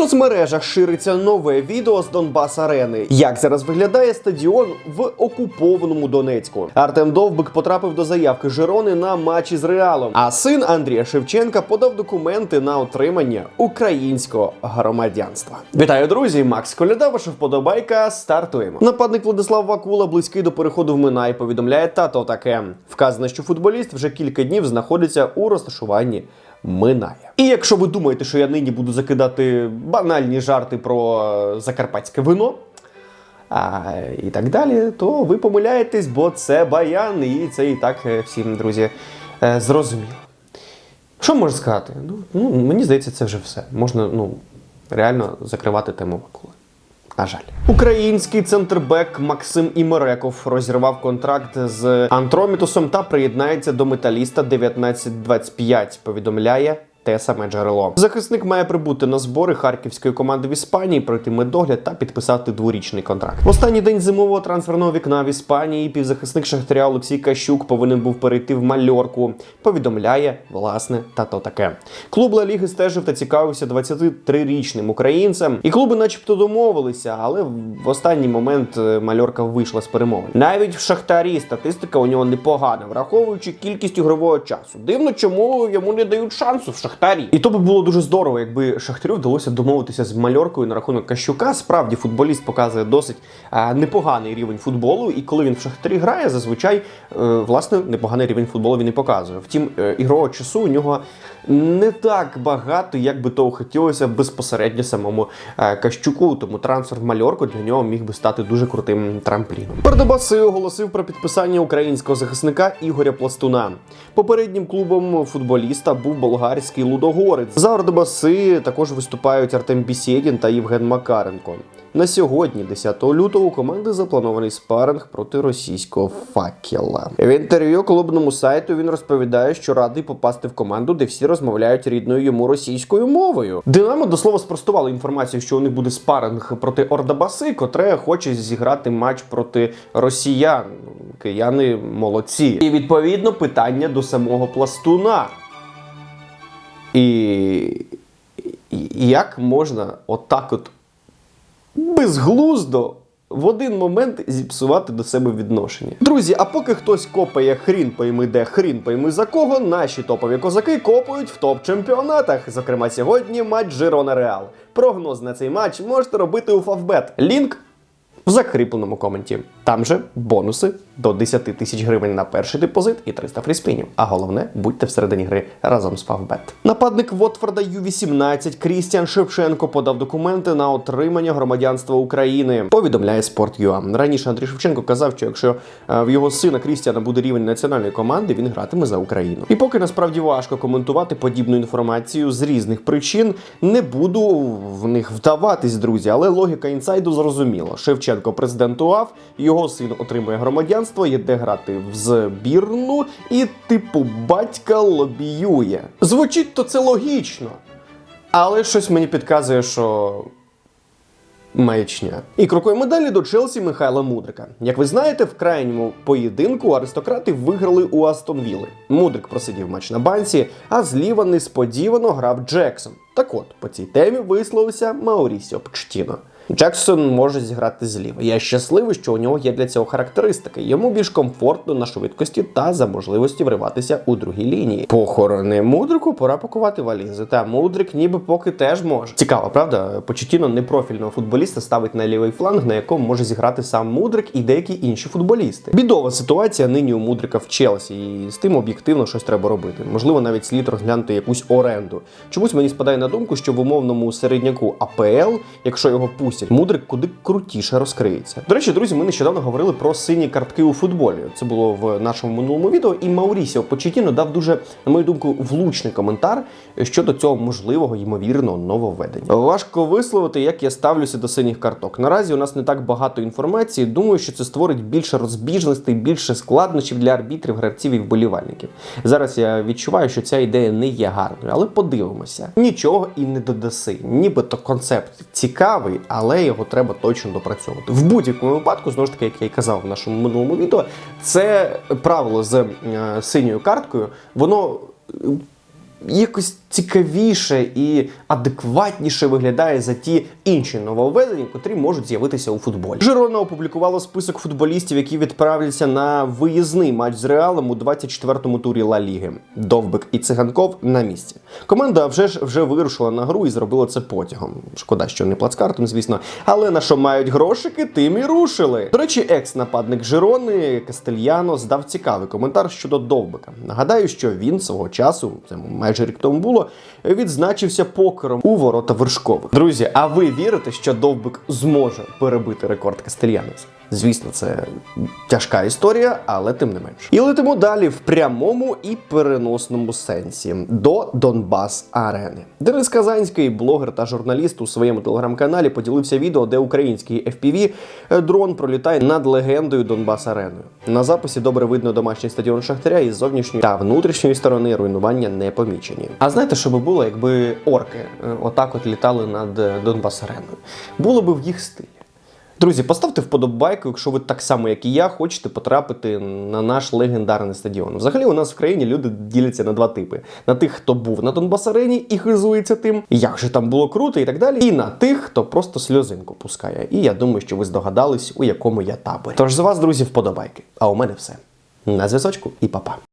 соцмережах шириться нове відео з Донбас Арени. Як зараз виглядає стадіон в окупованому Донецьку? Артем Довбик потрапив до заявки Жирони на матчі з Реалом. А син Андрія Шевченка подав документи на отримання українського громадянства. Вітаю, друзі! Макс Коляда, ваша вподобайка. Стартуємо. Нападник Владислав Вакула близький до переходу в Минай. Повідомляє тато таке. Вказано, що футболіст вже кілька днів знаходиться у розташуванні минає. І якщо ви думаєте, що я нині буду закидати банальні жарти про е, закарпатське вино. А, і так далі, то ви помиляєтесь, бо це баян, і це і так е, всім, друзі, е, зрозуміло. Що можу сказати? Ну, ну, мені здається, це вже все. Можна ну, реально закривати тему Вакули. На жаль, український центрбек Максим Імереков розірвав контракт з Антромітусом та приєднається до металіста 1925, Повідомляє. Те саме джерело. Захисник має прибути на збори харківської команди в Іспанії, пройти медогляд та підписати дворічний контракт. В останній день зимового трансферного вікна в Іспанії півзахисник Шахтаря Олексій Кащук повинен був перейти в мальорку. Повідомляє власне та то таке. Клуб Ла Ліги стежив та цікавився 23-річним українцем, і клуби, начебто, домовилися, але в останній момент е, мальорка вийшла з перемовин. Навіть в Шахтарі статистика у нього непогана, враховуючи кількість ігрового часу. Дивно, чому йому не дають шансу в Шахтарі. І то би було дуже здорово, якби Шахтарю вдалося домовитися з мальоркою на рахунок Кащука. Справді футболіст показує досить е, непоганий рівень футболу, і коли він в Шахтарі грає, зазвичай е, власне непоганий рівень футболу він і показує. Втім, е, ігрового часу у нього не так багато, як би того хотілося безпосередньо самому е, Кащуку. Тому трансфер в мальорку для нього міг би стати дуже крутим трампліном. Пердобаси оголосив про підписання українського захисника Ігоря Пластуна. Попереднім клубом футболіста був болгарський Лудогорець. За Ордобаси також виступають Артем Бісєдін та Євген Макаренко. На сьогодні, 10 лютого, у команди запланований спаринг проти російського факела. В інтерв'ю клубному сайту він розповідає, що радий попасти в команду, де всі розмовляють рідною йому російською мовою. Динамо до слова спростувало інформацію, що у них буде спаринг проти Ордабаси, котре хоче зіграти матч проти росіян. Кияни молодці. І відповідно питання до самого пластуна. І як можна отак от безглуздо в один момент зіпсувати до себе відношення. Друзі, а поки хтось копає хрін пойми де, хрін пойми за кого, наші топові козаки копають в топ-чемпіонатах. Зокрема, сьогодні матч Жирона Реал. Прогноз на цей матч можете робити у Фавбет. Лінк в закріпленому коменті. Там же бонуси до 10 тисяч гривень на перший депозит і 300 фріспінів. А головне, будьте всередині гри разом з Фавбет. Нападник Вотфорда Ю-18 Крістіан Шевченко подав документи на отримання громадянства України. Повідомляє Sport.ua. Раніше Андрій Шевченко казав, що якщо е, в його сина Крістіана буде рівень національної команди, він гратиме за Україну. І поки насправді важко коментувати подібну інформацію з різних причин, не буду в них вдаватись, друзі. Але логіка інсайду зрозуміла. Шевченко президентував, його син отримує громадянство, йде грати в збірну, і типу батька лобіює. Звучить то це логічно. Але щось мені підказує, що. Маячня. І крокуємо далі до Челсі Михайла Мудрика. Як ви знаєте, в крайньому поєдинку аристократи виграли у Астон Вілли. Мудрик просидів матч на банці, а зліва несподівано грав Джексон. Так от, по цій темі висловився Маурісіо Пчтіно. Джексон може зіграти зліва. Я щасливий, що у нього є для цього характеристики. Йому більш комфортно на швидкості та за можливості вриватися у другій лінії. Похорони мудрику пора пакувати валізи. Та мудрик ніби поки теж може. Цікаво, правда? Почетіно непрофільного футболіста ставить на лівий фланг, на якому може зіграти сам мудрик і деякі інші футболісти. Бідова ситуація нині у мудрика в Челсі, і з тим об'єктивно щось треба робити. Можливо, навіть слід розглянути якусь оренду. Чомусь мені спадає на думку, що в умовному середняку АПЛ, якщо його пустять, мудрик куди крутіше розкриється. До речі, друзі, ми нещодавно говорили про сині картки у футболі. Це було в нашому минулому відео. І Маурісіо Почетіно дав дуже, на мою думку, влучний коментар щодо цього можливого ймовірного нововведення. Важко висловити, як я ставлюся до синіх карток. Наразі у нас не так багато інформації. Думаю, що це створить більше розбіжностей, більше складнощів для арбітрів, гравців і вболівальників. Зараз я відчуваю, що ця ідея не є гарною, але подивимося. Нічого і не додаси. Нібито концепт цікавий, але його треба точно допрацьовувати. В будь-якому випадку, знову ж таки, як я й казав в нашому минулому відео, це правило з е, синьою карткою, воно. якось цікавіше і адекватніше виглядає за ті інші нововведення, котрі можуть з'явитися у футболі. Жирона опублікувала список футболістів, які відправляться на виїзний матч з Реалом у 24-му турі Ла Ліги. Довбик і циганков на місці. Команда вже ж вже вирушила на гру і зробила це потягом. Шкода, що не плацкартом, звісно. Але на що мають грошики, тим і рушили. До речі, екс-нападник Жирони Кастельяно здав цікавий коментар щодо Довбика. Нагадаю, що він свого часу, це майже рік тому було, відзначився покером у ворота вершкових. Друзі, а ви вірите, що Довбик зможе перебити рекорд Кастельянеса? Звісно, це тяжка історія, але тим не менше. І летимо далі в прямому і переносному сенсі до Донбас Арени. Денис Казанський, блогер та журналіст у своєму телеграм-каналі, поділився відео, де український FPV дрон пролітає над легендою Донбас Ареною. На записі добре видно домашній стадіон Шахтаря із зовнішньої та внутрішньої сторони руйнування не помічені. А знаєте, що би було, якби орки е, отак от літали над е, Донбас Ареною? Було би в їх стилі. Друзі, поставте вподобайку, якщо ви так само, як і я, хочете потрапити на наш легендарний стадіон. Взагалі, у нас в країні люди діляться на два типи: на тих, хто був на Донбас-арені і хизується тим, як же там було круто і так далі. І на тих, хто просто сльозинку пускає. І я думаю, що ви здогадались, у якому я таборі. Тож з вас, друзі, вподобайки. А у мене все. На зв'язочку і па-па.